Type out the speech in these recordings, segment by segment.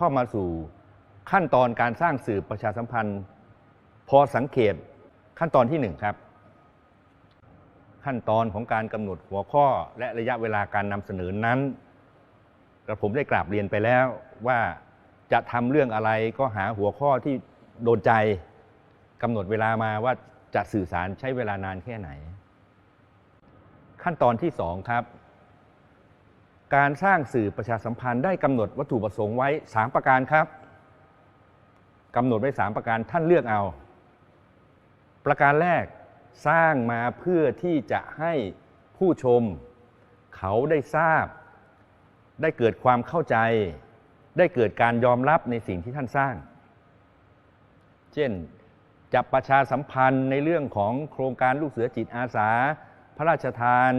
ขอเข้ามาสู่ขั้นตอนการสร้างสื่อประชาสัมพันธ์ พอสังเกตขั้นตอนที่หนึ่งครับ ขั้นตอนของการกำหนดหัวข้อและระยะเวลาการนำเสนอนั้นกระผมได้กราบเรียนไปแล้วว่าจะทำเรื่องอะไรก็หาหัวข้อที่โดนใจกำหนดเวลามาว่าจะสื่อสารใช้เวลานานแค่ไหน ขั้นตอนที่สองครับ การสร้างสื่อประชาสัมพันธ์ได้กำหนดวัตถุประสงค์ไว้ 3 ประการครับกำหนดไว้ 3 ประการท่านเลือกเอา ประการแรกสร้างมาเพื่อที่จะให้ผู้ชม เขาได้ทราบ ได้เกิดความเข้าใจ ได้เกิดการยอมรับในสิ่งที่ท่านสร้าง เช่นจะประชาสัมพันธ์ในเรื่องของโครงการลูกเสือจิตอาสา พระราชทาน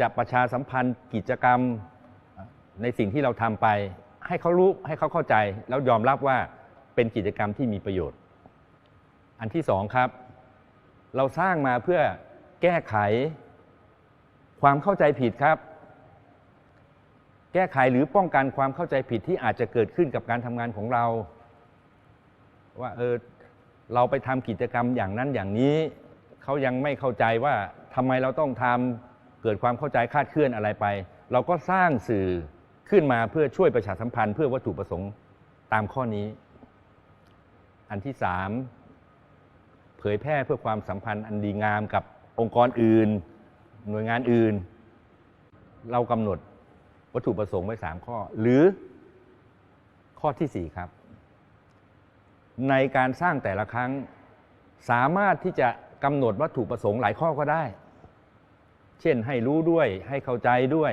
จะประชาสัมพันธ์กิจกรรม ในสิ่งที่เราทำไป ให้เขารู้ให้เขาเข้าใจ แล้วยอมรับว่าเป็นกิจกรรมที่มีประโยชน์ อันที่สองครับ เราสร้างมาเพื่อแก้ไขความเข้าใจผิดครับ แก้ไขหรือป้องกันความเข้าใจผิดที่อาจจะเกิดขึ้นกับการทำงานของเรา ว่าเออเราไปทำกิจกรรมอย่างนั้นอย่างนี้ เขายังไม่เข้าใจว่าทำไมเราต้องทำเกิดความเข้าใจคาดเคลื่อนอะไรไป เราก็สร้างสื่อ ขึ้นมาเพื่อช่วยประชาสัมพันธ์ เพื่อวัตถุประสงค์ตามข้อนี้ อันที่สามเผยแพร่เพื่อความสัมพันธ์อันดีงามกับองค์กรอื่น หน่วยงานอื่น เรากำหนดวัตถุประสงค์ไว้3ข้อ หรือข้อที่สี่ครับ ในการสร้างแต่ละครั้งสามารถที่จะกำหนดวัตถุประสงค์หลายข้อก็ได้ เช่นให้รู้ด้วยให้เข้าใจด้วย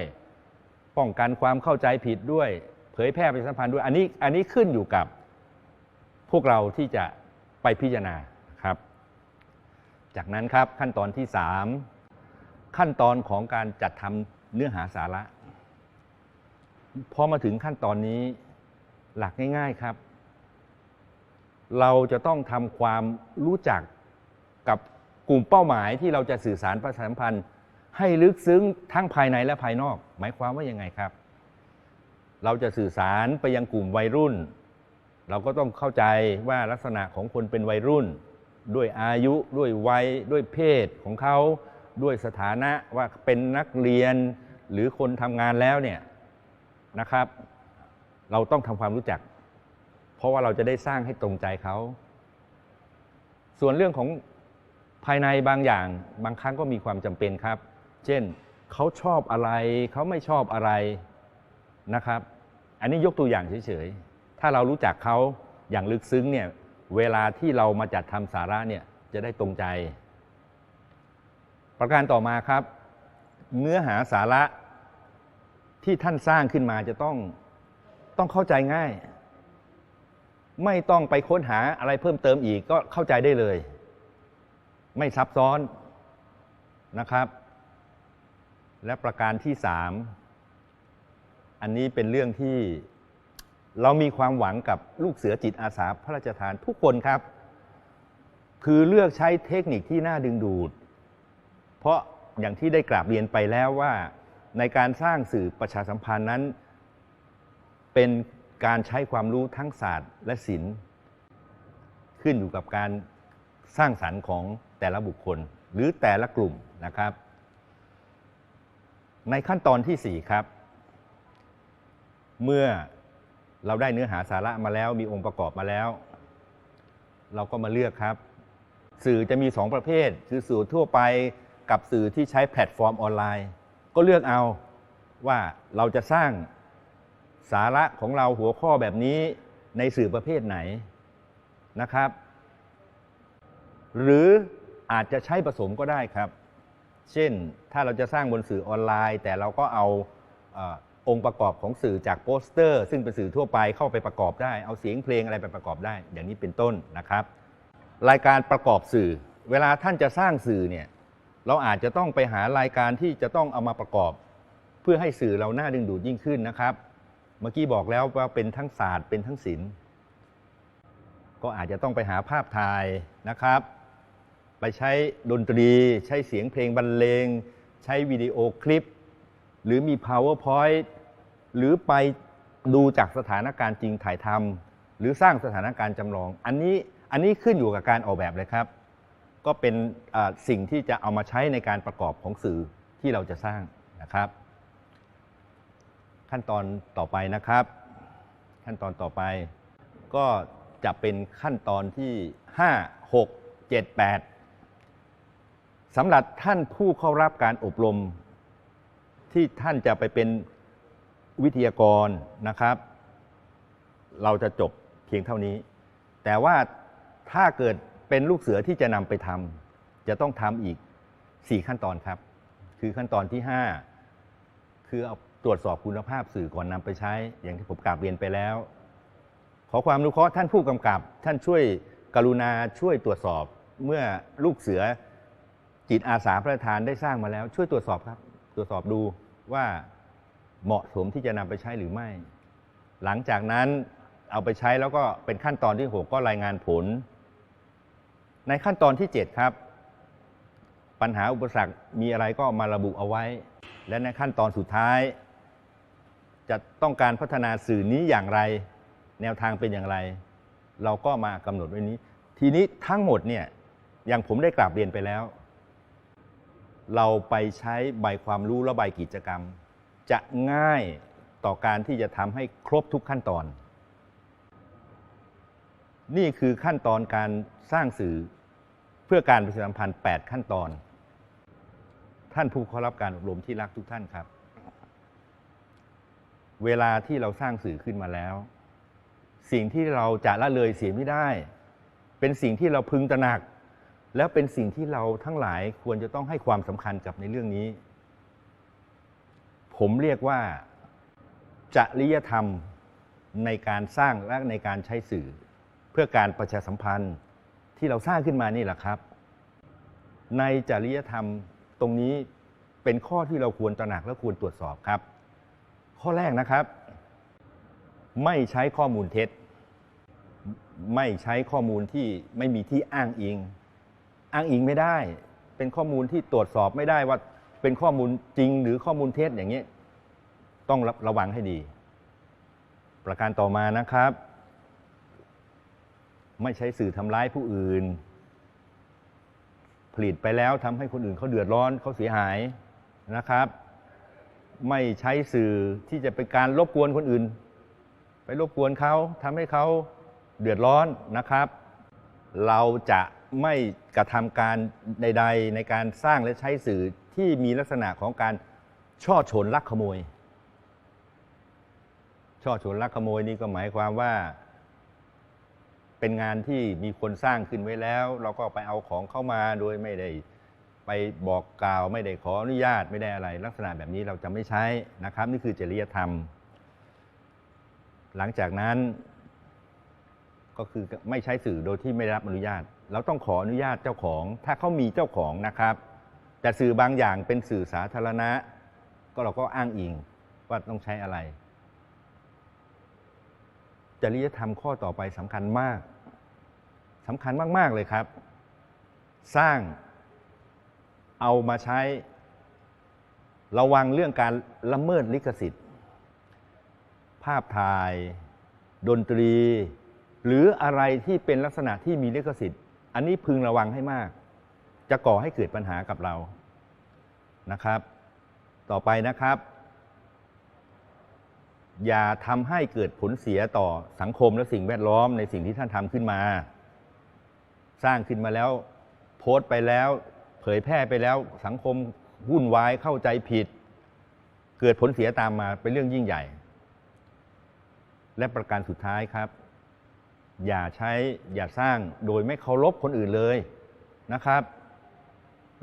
ป้องกันความเข้าใจผิดด้วย เผยแพร่ประชาสัมพันธ์ด้วย อันนี้อันนี้ขึ้นอยู่กับพวกเราที่จะไปพิจารณาครับ จากนั้นครับขั้นตอนที่ 3 ขั้นตอนของการจัดทำเนื้อหาสาระพอมาถึงขั้นตอนนี้หลักง่าย ๆครับ เราจะต้องทำความรู้จักกับกลุ่มเป้าหมายที่เราจะสื่อสารประชาสัมพันธ์ ให้ลึกซึ้งทั้งภายในและภายนอก หมายความว่ายังไงครับ เราจะสื่อสารไปยังกลุ่มวัยรุ่น เราก็ต้องเข้าใจว่าลักษณะของคนเป็นวัยรุ่น ด้วยอายุด้วยวัยด้วยเพศของเขาด้วยสถานะว่าเป็นนักเรียนหรือคนทำงานแล้วเนี่ยนะครับ เราต้องทำความรู้จัก เพราะว่าเราจะได้สร้างให้ตรงใจเขา ส่วนเรื่องของภายในบางอย่างบางครั้งก็มีความจำเป็นครับ เช่นเขาชอบอะไร เขาไม่ชอบอะไรนะครับ อันนี้ยกตัวอย่างเฉยๆ ถ้าเรารู้จักเขาอย่างลึกซึ้งเนี่ยเวลาที่เรามาจัดทำสาระเนี่ยจะได้ตรงใจ ประการต่อมาครับ เนื้อหาสาระที่ท่านสร้างขึ้นมาจะต้องต้องเข้าใจง่าย ไม่ต้องไปค้นหาอะไรเพิ่มเติมอีกก็เข้าใจได้เลย ไม่ซับซ้อนนะครับ และประการที่สามอันนี้เป็นเรื่องที่เรามีความหวังกับลูกเสือจิตอาสาพระราชทานทุกคนครับ คือเลือกใช้เทคนิคที่น่าดึงดูด เพราะอย่างที่ได้กราบเรียนไปแล้วว่า ในการสร้างสื่อประชาสัมพันธ์นั้น เป็นการใช้ความรู้ทั้งศาสตร์และศิลป์ขึ้นอยู่กับการสร้างสรรค์ของแต่ละบุคคลหรือแต่ละกลุ่มนะครับ ในขั้นตอนที่ 4 ครับ เมื่อเราได้เนื้อหาสาระมาแล้วมีองค์ประกอบมาแล้ว เราก็มาเลือกครับ สื่อจะมี 2 ประเภท คือสื่อทั่วไปกับสื่อที่ใช้แพลตฟอร์มออนไลน์ ก็เลือกเอาว่าเราจะสร้างสาระของเราหัวข้อแบบนี้ในสื่อประเภทไหนนะครับ หรืออาจจะใช้ผสมก็ได้ครับ เช่น ถ้าเราจะสร้างบนสื่อออนไลน์ แต่เราก็เอาเออองค์ประกอบของสื่อจากโปสเตอร์ ซึ่งเป็นสื่อทั่วไปเข้าไปประกอบได้ เอาเสียงเพลงอะไรไปประกอบได้ อย่างนี้เป็นต้นนะครับ รายการประกอบสื่อ เวลาท่านจะสร้างสื่อเนี่ยเราอาจจะต้องไปหารายการที่จะต้องเอามาประกอบ เพื่อให้สื่อเราน่าดึงดูดยิ่งขึ้นนะครับ เมื่อกี้บอกแล้วว่าเป็นทั้งศาสตร์เป็นทั้งศิลป์ก็อาจจะต้องไปหาภาพถ่ายนะครับ ไปใช้ดนตรี ใช้เสียงเพลงบรรเลง ใช้วิดีโอคลิป หรือมี powerpoint หรือไปดูจากสถานการณ์จริงถ่ายทำหรือสร้างสถานการณ์จำลอง อันนี้อันนี้ขึ้นอยู่กับการออกแบบเลยครับ ก็เป็นสิ่งที่จะเอามาใช้ในการประกอบของสื่อที่เราจะสร้างนะครับ ขั้นตอนต่อไปนะครับ ขั้นตอนต่อไปก็จะเป็นขั้นตอนที่ 5 6 7 8 สำหรับท่านผู้เข้ารับการอบรม ที่ท่านจะไปเป็นวิทยากรนะครับ เราจะจบเพียงเท่านี้ แต่ว่าถ้าเกิดเป็นลูกเสือที่จะนำไปทำจะต้องทำอีก 4 ขั้นตอนครับ คือขั้นตอนที่ 5 คือเอาตรวจสอบคุณภาพสื่อก่อนนำไปใช้ อย่างที่ผมกราบเรียนไปแล้ว ขอความรู้เคราะห์ท่านผู้กำกับ ท่านช่วยกรุณาช่วยตรวจสอบเมื่อลูกเสือ จิตอาสาพระราชทานได้สร้างมาแล้ว ช่วยตรวจสอบครับ ตรวจสอบดูว่าเหมาะสมที่จะนำไปใช้หรือไม่ หลังจากนั้นเอาไปใช้แล้วก็เป็นขั้นตอนที่ 6 ก็รายงานผล ในขั้นตอนที่ 7 ครับ ปัญหาอุปสรรคมีอะไรก็มาระบุเอาไว้ และในขั้นตอนสุดท้าย จะต้องการพัฒนาสื่อนี้อย่างไร แนวทางเป็นอย่างไร เราก็มากำหนดไว้นี้ ทีนี้ทั้งหมดเนี่ยอย่างผมได้กราบเรียนไปแล้ว เราไปใช้ใบความรู้และใบกิจกรรม จะง่ายต่อการที่จะทำให้ครบทุกขั้นตอน นี่คือขั้นตอนการสร้างสื่อเพื่อการประชาสัมพันธ์ 8 ขั้นตอน ท่านผู้เข้ารับการอบรมที่รักทุกท่านครับ เวลาที่เราสร้างสื่อขึ้นมาแล้ว สิ่งที่เราจะละเลยเสียไม่ได้ เป็นสิ่งที่เราพึงตระหนัก แล้วเป็นสิ่งที่เราทั้งหลายควรจะต้องให้ความสำคัญกับในเรื่องนี้ ผมเรียกว่าจริยธรรมในการสร้างและในการใช้สื่อ เพื่อการประชาสัมพันธ์ที่เราสร้างขึ้นมานี่แหละครับ ในจริยธรรมตรงนี้เป็นข้อที่เราควรตระหนักและควรตรวจสอบครับ ข้อแรกนะครับ ไม่ใช้ข้อมูลเท็จ ไม่ใช้ข้อมูลที่ไม่มีที่อ้างอิง อ้างอิงไม่ได้ เป็นข้อมูลที่ตรวจสอบไม่ได้ว่าเป็นข้อมูลจริงหรือข้อมูลเท็จอย่างนี้ ต้องระระวังให้ดี ประการต่อมานะครับ ไม่ใช้สื่อทำร้ายผู้อื่น ผลิตไปแล้วทำให้คนอื่นเขาเดือดร้อนเขาเสียหายนะครับ ไม่ใช้สื่อที่จะเป็นการรบกวนคนอื่น ไปรบกวนเขาทำให้เขาเดือดร้อนนะครับ เราจะ ไม่กระทำการใด ๆ ในการสร้างและใช้สื่อที่มีลักษณะของการช่อฉนลักขโมย ช่อฉนลักขโมยนี่ก็หมายความว่า เป็นงานที่มีคนสร้างขึ้นไว้แล้ว เราก็ไปเอาของเข้ามาโดยไม่ได้ไปบอกกล่าวไม่ได้ขออนุญาตไม่ได้อะไร ลักษณะแบบนี้เราจะไม่ใช้นะครับ นี่คือจริยธรรม หลังจากนั้นก็คือไม่ใช้สื่อโดยที่ไม่ได้รับอนุญาต เราต้องขออนุญาตเจ้าของ ถ้าเขามีเจ้าของนะครับ แต่สื่อบางอย่างเป็นสื่อสาธารณะ ก็เราก็อ้างอิงว่าต้องใช้อะไร จริยธรรมข้อต่อไปสำคัญมากสำคัญมาก ๆ เลยครับ สร้างเอามาใช้ ระวังเรื่องการละเมิดลิขสิทธิ์ ภาพถ่าย ดนตรี หรืออะไรที่เป็นลักษณะที่มีลิขสิทธิ์ อันนี้พึงระวังให้มาก จะก่อให้เกิดปัญหากับเรานะครับ ต่อไปนะครับ อย่าทำให้เกิดผลเสียต่อสังคมและสิ่งแวดล้อมในสิ่งที่ท่านทำขึ้นมา สร้างขึ้นมาแล้ว โพสต์ไปแล้ว เผยแพร่ไปแล้วสังคมวุ่นวายเข้าใจผิด เกิดผลเสียตามมาเป็นเรื่องยิ่งใหญ่ และประการสุดท้ายครับ อย่าใช้อย่าสร้างโดยไม่เคารพคนอื่นเลยนะครับ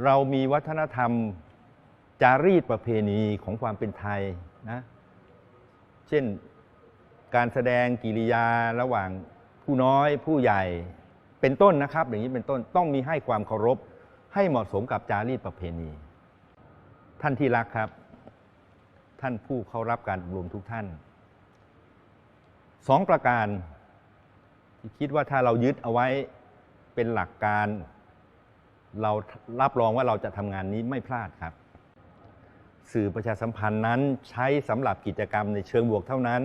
เรามีวัฒนธรรมจารีตประเพณีของความเป็นไทยนะเช่นการแสดงกิริยาระหว่างผู้น้อยผู้ใหญ่เป็นต้นนะครับ อย่างนี้เป็นต้นต้องมีให้ความเคารพให้เหมาะสมกับจารีตประเพณี ท่านที่รักครับ ท่านผู้เข้ารับการอบรมทุกท่านสองประการ คิดว่าถ้าเรายึดเอาไว้เป็นหลักการ เรารับรองว่าเราจะทำงานนี้ไม่พลาดครับ สื่อประชาสัมพันธ์นั้นใช้สำหรับกิจกรรมในเชิงบวกเท่านั้น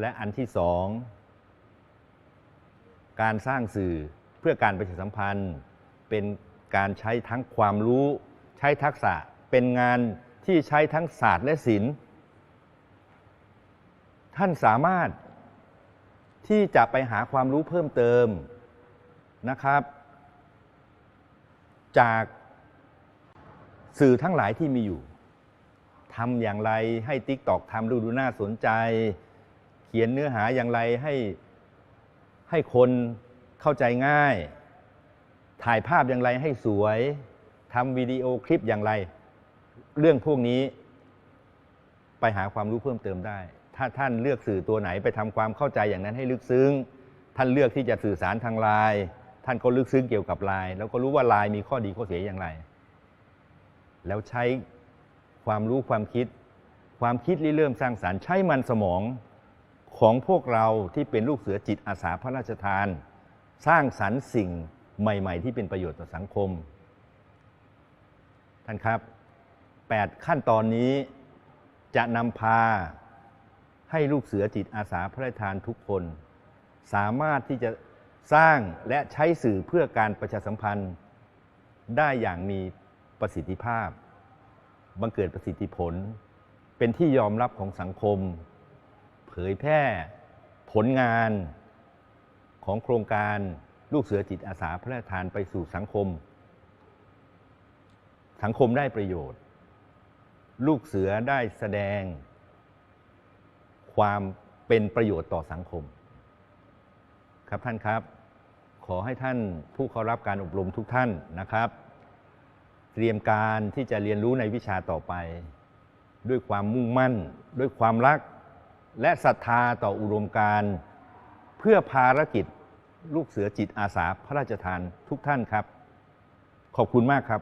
และอันที่สองการสร้างสื่อเพื่อการประชาสัมพันธ์ เป็นการใช้ทั้งความรู้ใช้ทักษะเป็นงานที่ใช้ทั้งศาสตร์และศิลป์ท่านสามารถ ที่จะไปหาความรู้เพิ่มเติมนะครับ จากสื่อทั้งหลายที่มีอยู่ทำอย่างไรให้ TikTok ทำดูดูน่าสนใจ เขียนเนื้อหาอย่างไรให้ให้คนเข้าใจง่าย ถ่ายภาพอย่างไรให้สวยทำวิดีโอคลิปอย่างไร เรื่องพวกนี้ไปหาความรู้เพิ่มเติมได้ ถ้าท่านเลือกสื่อตัวไหนไปทำความเข้าใจอย่างนั้นให้ลึกซึ้ง ท่านเลือกที่จะสื่อสารทางไลน์ท่านก็ลึกซึ้งเกี่ยวกับไลน์แล้วก็รู้ว่าไลน์มีข้อดีข้อเสียอย่างไร แล้วใช้ความรู้ความคิด ความคิดริเริ่มสร้างสารรค์ใช้มันสมองของพวกเราที่เป็นลูกเสือจิตอาสาพระราชทาน สร้างสรรค์สิ่งใหม่ ๆ ที่เป็นประโยชน์ต่อสังคม ท่านครับ 8 ขั้นตอนนี้จะนำพา ให้ลูกเสือจิตอาสาพระราชทานทุกคน สามารถที่จะสร้างและใช้สื่อเพื่อการประชาสัมพันธ์ ได้อย่างมีประสิทธิภาพ บังเกิดประสิทธิผล เป็นที่ยอมรับของสังคม เผยแพร่ผลงานของโครงการลูกเสือจิตอาสาพระราชทานไปสู่สังคม สังคมได้ประโยชน์ ลูกเสือได้แสดง ความเป็นประโยชน์ต่อสังคม ครับท่านครับ ขอให้ท่านผู้เข้ารับการอบรมทุกท่านนะครับ เตรียมการที่จะเรียนรู้ในวิชาต่อไป ด้วยความมุ่งมั่น ด้วยความรัก และศรัทธาต่ออุดมการเพื่อภารกิจลูกเสือจิตอาสาพระราชทานทุกท่านครับ ขอบคุณมากครับ